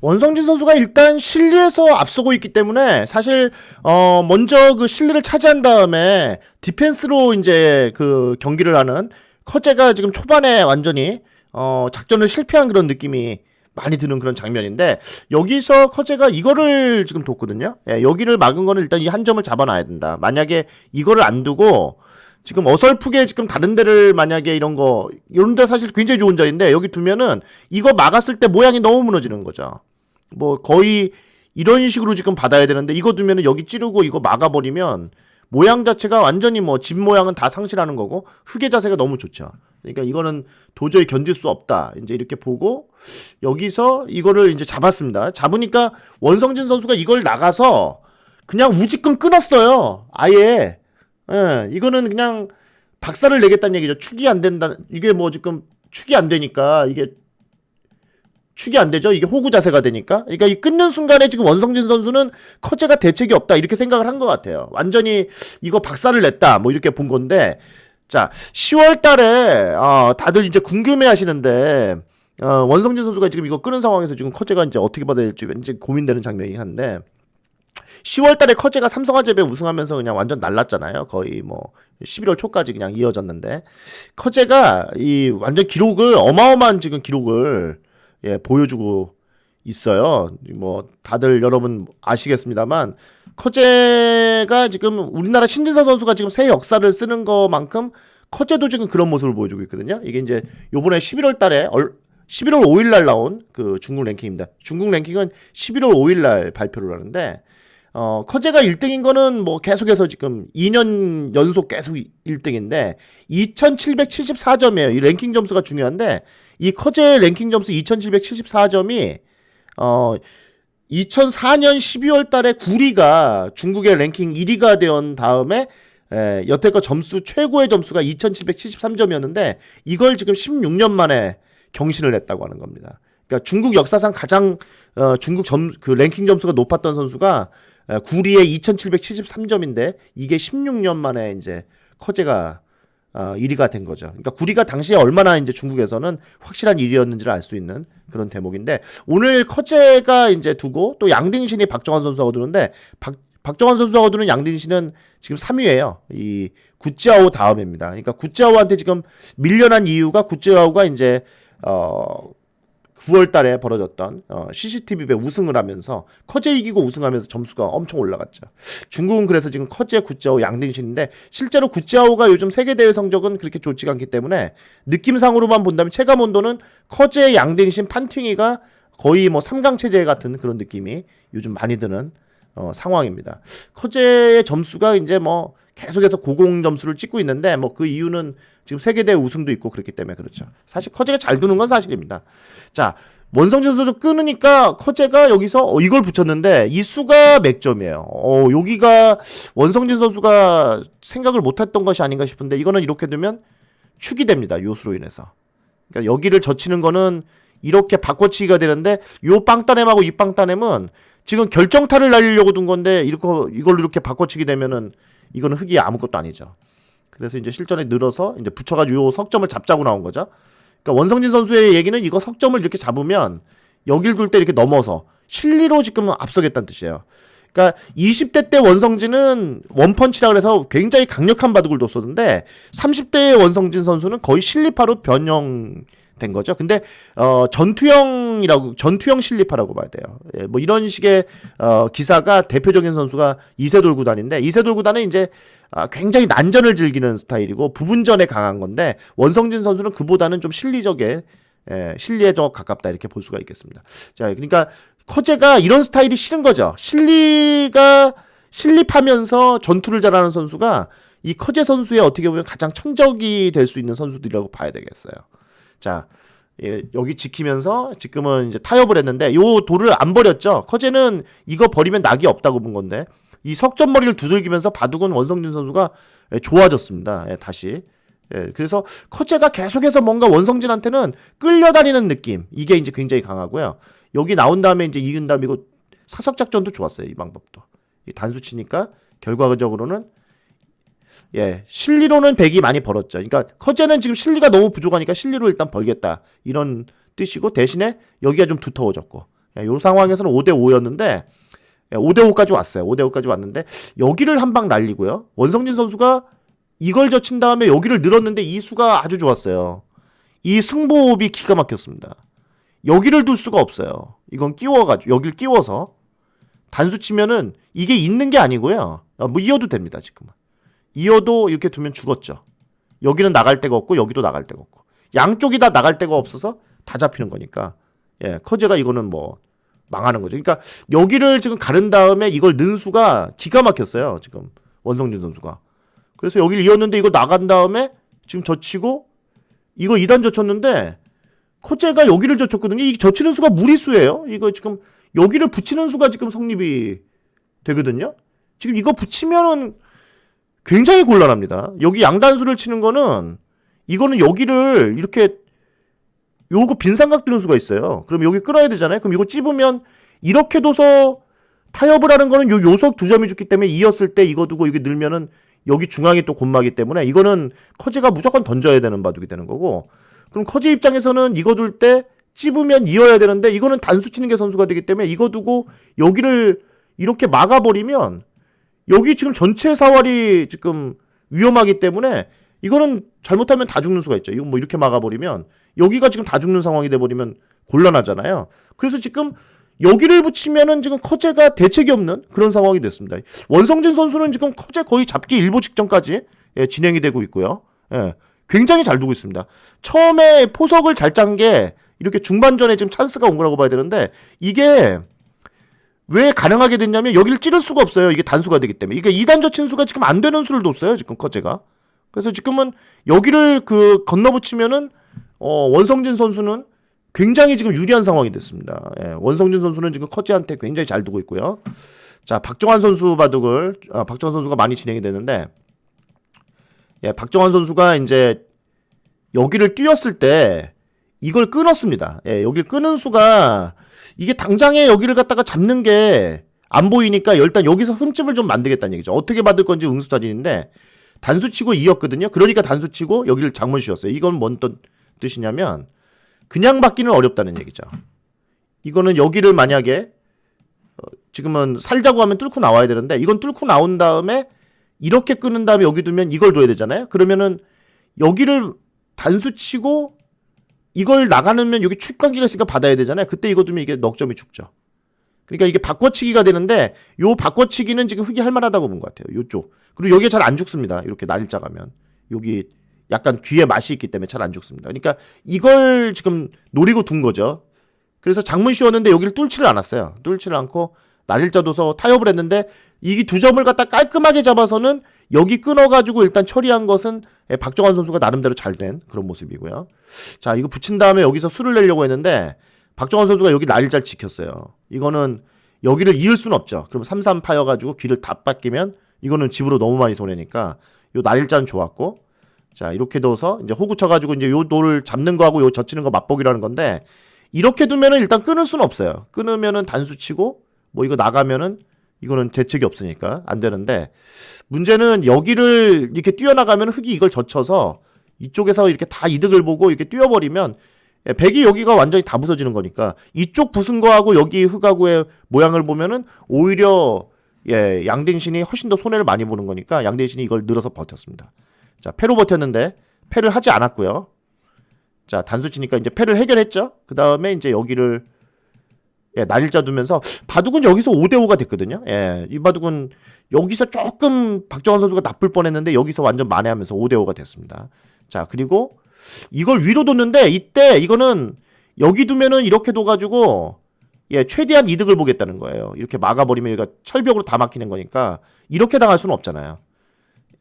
원성진 선수가 일단 실리에서 앞서고 있기 때문에 사실 어 먼저 그 실리를 차지한 다음에 디펜스로 이제 그 경기를 하는 커제가 지금 초반에 완전히 어 작전을 실패한 그런 느낌이 많이 드는 그런 장면인데 여기서 커제가 이거를 지금 뒀거든요. 예, 여기를 막은 거는 일단 이 한 점을 잡아놔야 된다. 만약에 이거를 안 두고 지금 어설프게 지금 다른 데를 만약에 이런 거 이런 데 사실 굉장히 좋은 자리인데 여기 두면은 이거 막았을 때 모양이 너무 무너지는 거죠. 뭐 거의 이런 식으로 지금 받아야 되는데 이거 두면은 여기 찌르고 이거 막아버리면 모양 자체가 완전히 뭐 집 모양은 다 상실하는 거고 흙의 자세가 너무 좋죠. 그러니까 이거는 도저히 견딜 수 없다. 이제 이렇게 보고 여기서 이거를 이제 잡았습니다. 잡으니까 원성진 선수가 이걸 나가서 그냥 우지끈 끊었어요. 아예. 예, 이거는 그냥 박살을 내겠다는 얘기죠. 축이 안 된다. 이게 뭐 지금 축이 안 되니까 이게 축이 안 되죠. 이게 호구 자세가 되니까. 그러니까 이 끊는 순간에 지금 원성진 선수는 커제가 대책이 없다 이렇게 생각을 한 것 같아요. 완전히 이거 박살을 냈다 뭐 이렇게 본 건데 자 10월달에 어, 다들 이제 궁금해하시는데 어, 원성진 선수가 지금 이거 끄는 상황에서 지금 커제가 이제 어떻게 받아야 될지 왠지 고민되는 장면이긴 한데 10월달에 커제가 삼성화재배 우승하면서 그냥 완전 날랐잖아요. 거의 뭐 11월 초까지 그냥 이어졌는데 커제가 이 완전 기록을 어마어마한 지금 기록을 예, 보여주고 있어요. 뭐 다들 여러분 아시겠습니다만 커제가 지금 우리나라 신진서 선수가 지금 새 역사를 쓰는 것만큼 커제도 지금 그런 모습을 보여주고 있거든요. 이게 이제 요번에 11월 달에 얼 11월 5일 날 나온 그 중국 랭킹입니다. 중국 랭킹은 11월 5일 날 발표를 하는데 어, 커제가 1등인 거는 뭐 계속해서 지금 2년 연속 계속 1등인데 2774점이에요. 이 랭킹 점수가 중요한데 이 커제 랭킹 점수 2774점이 어 2004년 12월 달에 구리가 중국의 랭킹 1위가 되온 다음에 에, 여태껏 점수 최고의 점수가 2773점이었는데 이걸 지금 16년 만에 경신을 했다고 하는 겁니다. 그러니까 중국 역사상 가장 어, 중국 점 그 랭킹 점수가 높았던 선수가 에, 구리의 2773점인데 이게 16년 만에 이제 커제가 어, 1위가 된 거죠. 그러니까 구리가 당시에 얼마나 이제 중국에서는 확실한 1위였는지를 알 수 있는 그런 대목인데 오늘 커제가 이제 두고 또 양딩신이 박정환 선수하고 두는데 박 박정환 선수하고 두는 양딩신은 지금 3위예요. 이 구찌아오 다음입니다. 그러니까 구찌아오한테 지금 밀려난 이유가 구찌아오가 이제 어 9월 달에 벌어졌던 어, CCTV배 우승을 하면서 커제 이기고 우승하면서 점수가 엄청 올라갔죠. 중국은 그래서 지금 커제, 구짜오, 양딩신인데 실제로 구짜오가 요즘 세계 대회 성적은 그렇게 좋지가 않기 때문에 느낌상으로만 본다면 체감 온도는 커제, 양딩신, 판팅이가 거의 뭐 3강 체제 같은 그런 느낌이 요즘 많이 드는 어, 상황입니다. 커제의 점수가 이제 뭐 계속해서 고공 점수를 찍고 있는데 뭐 그 이유는 지금 세계대회 우승도 있고 그렇기 때문에 그렇죠. 사실 커제가 잘 두는 건 사실입니다. 자, 원성진 선수 끊으니까 커제가 여기서 어, 이걸 붙였는데 이 수가 몇 점이에요. 어, 여기가 원성진 선수가 생각을 못했던 것이 아닌가 싶은데 이거는 이렇게 되면 축이 됩니다. 요수로 인해서. 그러니까 여기를 젖히는 거는 이렇게 바꿔치기가 되는데 요 빵따냄하고 이 빵따냄은 지금 결정타를 날리려고 둔 건데 이렇게 이걸 이렇게 바꿔치기 되면은 이거는 흙이 아무것도 아니죠. 그래서 이제 실전에 늘어서 이제 붙여가지고 요 석점을 잡자고 나온 거죠. 그러니까 원성진 선수의 얘기는 이거 석점을 이렇게 잡으면 여길 둘 때 이렇게 넘어서 실리로 지금 앞서겠다는 뜻이에요. 그러니까 20대 때 원성진은 원펀치라 그래서 굉장히 강력한 바둑을 뒀었는데 30대의 원성진 선수는 거의 실리파로 변형 된 거죠. 근데 어 전투형이라고 전투형 실리파라고 봐야 돼요. 예, 뭐 이런 식의 어 기사가 대표적인 선수가 이세돌 구단인데 이세돌 구단은 이제 아, 굉장히 난전을 즐기는 스타일이고 부분전에 강한 건데 원성진 선수는 그보다는 좀 실리적에 예, 실리에 더 가깝다 이렇게 볼 수가 있겠습니다. 자, 그러니까 커제가 이런 스타일이 싫은 거죠. 실리가 실립하면서 전투를 잘하는 선수가 이 커제 선수의 어떻게 보면 가장 천적이 될 수 있는 선수들이라고 봐야 되겠어요. 자, 예, 여기 지키면서 지금은 이제 타협을 했는데 요 돌을 안 버렸죠. 커제는 이거 버리면 낙이 없다고 본 건데 이 석점머리를 두들기면서 바둑은 원성진 선수가 예, 좋아졌습니다. 예, 다시. 예, 그래서 커제가 계속해서 뭔가 원성진한테는 끌려다니는 느낌 이게 이제 굉장히 강하고요. 여기 나온 다음에 이제 이은 다음에 이거 사석 작전도 좋았어요. 이 방법도 이 단수 치니까 결과적으로는 예 실리로는 백이 많이 벌었죠. 그러니까 커제는 지금 실리가 너무 부족하니까 실리로 일단 벌겠다 이런 뜻이고 대신에 여기가 좀 두터워졌고 예, 요 상황에서는 5대 5였는데 5대 5까지 왔어요. 5대 5까지 왔는데 여기를 한 방 날리고요. 원성진 선수가 이걸 젖힌 다음에 여기를 늘었는데 이 수가 아주 좋았어요. 이 승부호흡이 기가 막혔습니다. 여기를 둘 수가 없어요. 이건 끼워가지고 여기를 끼워서 단수 치면은 이게 있는 게 아니고요. 어, 뭐 이어도 됩니다 지금은. 이어도 이렇게 두면 죽었죠. 여기는 나갈 데가 없고 여기도 나갈 데가 없고 양쪽이 다 나갈 데가 없어서 다 잡히는 거니까 예 커제가 이거는 뭐 망하는 거죠. 그러니까 여기를 지금 가른 다음에 이걸 넣은 수가 기가 막혔어요. 지금 원성진 선수가. 그래서 여기를 이었는데 이거 나간 다음에 지금 젖히고 이거 2단 젖혔는데 커제가 여기를 젖혔거든요. 이 젖히는 수가 무리수예요. 이거 지금 여기를 붙이는 수가 지금 성립이 되거든요. 지금 이거 붙이면은 굉장히 곤란합니다. 여기 양단수를 치는 거는 이거는 여기를 이렇게 요거 빈삼각 드는 수가 있어요. 그럼 여기 끌어야 되잖아요. 그럼 이거 찝으면 이렇게 둬서 타협을 하는 거는 요 요석 두 점이 죽기 때문에 이었을 때 이거 두고 이게 늘면은 여기 중앙이 또 곤마기 때문에 이거는 커지가 무조건 던져야 되는 바둑이 되는 거고 그럼 커지 입장에서는 이거 둘 때 찝으면 이어야 되는데 이거는 단수 치는 게 선수가 되기 때문에 이거 두고 여기를 이렇게 막아버리면 여기 지금 전체 사활이 지금 위험하기 때문에 이거는 잘못하면 다 죽는 수가 있죠. 이거 뭐 이렇게 막아버리면 여기가 지금 다 죽는 상황이 돼버리면 곤란하잖아요. 그래서 지금 여기를 붙이면은 지금 커제가 대책이 없는 그런 상황이 됐습니다. 원성진 선수는 지금 커제 거의 잡기 일보 직전까지 예, 진행이 되고 있고요. 예, 굉장히 잘 두고 있습니다. 처음에 포석을 잘 짠 게 이렇게 중반전에 지금 찬스가 온 거라고 봐야 되는데 이게 왜 가능하게 됐냐면 여기를 찌를 수가 없어요. 이게 단수가 되기 때문에. 이게 2단 저 친 수가 지금 안 되는 수를 뒀어요. 지금 커제가. 그래서 지금은 여기를 그 건너붙이면은 어, 원성진 선수는 굉장히 지금 유리한 상황이 됐습니다. 예, 원성진 선수는 지금 커지한테 굉장히 잘 두고 있고요. 자, 박정환 선수 바둑을 아, 박정환 선수가 많이 진행이 되는데 예, 박정환 선수가 이제 여기를 뛰었을 때 이걸 끊었습니다. 예, 여기를 끊은 수가 이게 당장에 여기를 갖다가 잡는 게 안 보이니까 일단 여기서 흠집을 좀 만들겠다는 얘기죠. 어떻게 받을 건지 응수타진인데 단수 치고 이었거든요. 그러니까 단수 치고 여기를 장문 씌웠어요. 이건 뭔 뜻- 뜻이냐면 그냥 받기는 어렵다는 얘기죠. 이거는 여기를 만약에 어, 지금은 살자고 하면 뚫고 나와야 되는데 이건 뚫고 나온 다음에 이렇게 끊은 다음에 여기 두면 이걸 둬야 되잖아요. 그러면은 여기를 단수 치고 이걸 나가면 여기 축간기가 있으니까 받아야 되잖아요. 그때 이거 두면 이게 넉점이 죽죠. 그러니까 이게 바꿔치기가 되는데 요 바꿔치기는 지금 흑이 할 만하다고 본 것 같아요. 요쪽. 그리고 여기에 잘 안 죽습니다. 이렇게 날짜 가면 여기 약간 귀에 맛이 있기 때문에 잘 안 죽습니다. 그러니까 이걸 지금 노리고 둔 거죠. 그래서 장문 씌웠는데 여기를 뚫지를 않았어요. 뚫지를 않고 날일자 둬서 타협을 했는데 이두 점을 갖다 깔끔하게 잡아서는 여기 끊어가지고 일단 처리한 것은 예, 박정환 선수가 나름대로 잘 된 그런 모습이고요. 자 이거 붙인 다음에 여기서 수를 내려고 했는데 박정환 선수가 여기 날일자를 지켰어요. 이거는 여기를 이을 수는 없죠. 그럼 3-3 파여가지고 귀를 다 뺏기면 이거는 집으로 너무 많이 손해니까 요 날일자는 좋았고 자 이렇게 둬서 이제 호구 쳐가지고 이제 요 돌을 잡는 거하고 요 젖히는 거 맛보기라는 건데 이렇게 두면은 일단 끊을 수는 없어요. 끊으면은 단수 치고 뭐 이거 나가면은 이거는 대책이 없으니까 안 되는데 문제는 여기를 이렇게 뛰어나가면 흙이 이걸 젖혀서 이쪽에서 이렇게 다 이득을 보고 이렇게 뛰어버리면 예, 백이 여기가 완전히 다 부서지는 거니까 이쪽 부순 거하고 여기 흙하고의 모양을 보면은 오히려 예, 양댕신이 훨씬 더 손해를 많이 보는 거니까 양댕신이 이걸 늘어서 버텼습니다. 자, 패로 버텼는데 패를 하지 않았고요. 자, 단수 치니까 이제 패를 해결했죠. 그 다음에 이제 여기를 예, 날일자 두면서 바둑은 여기서 5대 5가 됐거든요. 예, 이 바둑은 여기서 조금 박정환 선수가 나쁠 뻔했는데 여기서 완전 만회하면서 5대 5가 됐습니다. 자, 그리고 이걸 위로 뒀는데 이때 이거는 여기 두면은 이렇게 둬가지고 예, 최대한 이득을 보겠다는 거예요. 이렇게 막아버리면 여기가 철벽으로 다 막히는 거니까 이렇게 당할 수는 없잖아요.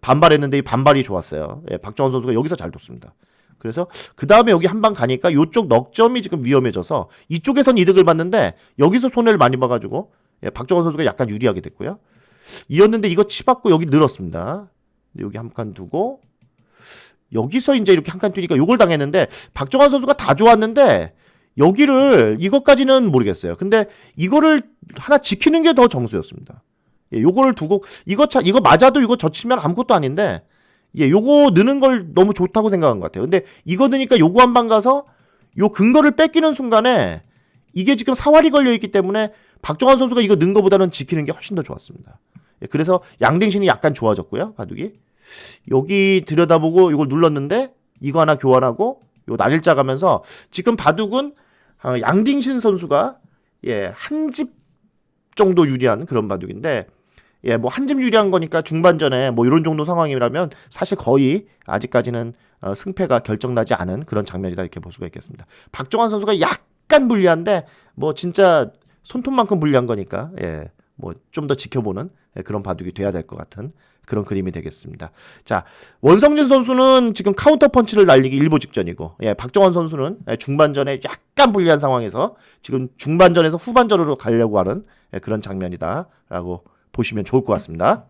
반발했는데 이 반발이 좋았어요. 예, 박정원 선수가 여기서 잘 뒀습니다. 그래서 그 다음에 여기 한 방 가니까 이쪽 넉점이 지금 위험해져서 이쪽에선 이득을 봤는데 여기서 손해를 많이 봐가지고 예, 박정원 선수가 약간 유리하게 됐고요. 이었는데 이거 치받고 여기 늘었습니다. 여기 한 칸 두고 여기서 이제 이렇게 한 칸 뛰니까 요걸 당했는데 박정환 선수가 다 좋았는데 여기를 이것까지는 모르겠어요. 근데 이거를 하나 지키는 게 더 정수였습니다. 예, 요거를 두고 이거 차 이거 맞아도 이거 젖히면 아무것도 아닌데 예, 요거 느는 걸 너무 좋다고 생각한 것 같아요. 근데 이거 넣으니까 요거 한 방 가서 요 근거를 뺏기는 순간에 이게 지금 사활이 걸려 있기 때문에 박정환 선수가 이거 는 거보다는 지키는 게 훨씬 더 좋았습니다. 예, 그래서 양댕신이 약간 좋아졌고요. 바둑이 여기 들여다보고 이걸 눌렀는데 이거 하나 교환하고 요 날일자 가면서 지금 바둑은 어, 양딩신 선수가 예, 한 집 정도 유리한 그런 바둑인데 예, 뭐한집 유리한 거니까 중반전에 뭐 이런 정도 상황이라면 사실 거의 아직까지는 어, 승패가 결정나지 않은 그런 장면이다 이렇게 볼 수가 있겠습니다. 박정환 선수가 약간 불리한데 뭐 진짜 손톱만큼 불리한 거니까 예, 뭐 좀 더 지켜보는 예, 그런 바둑이 돼야 될 것 같은 그런 그림이 되겠습니다. 자, 원성진 선수는 지금 카운터 펀치를 날리기 일보 직전이고, 예, 박정환 선수는 예, 중반전에 약간 불리한 상황에서 지금 중반전에서 후반전으로 가려고 하는 예, 그런 장면이다라고 보시면 좋을 것 같습니다.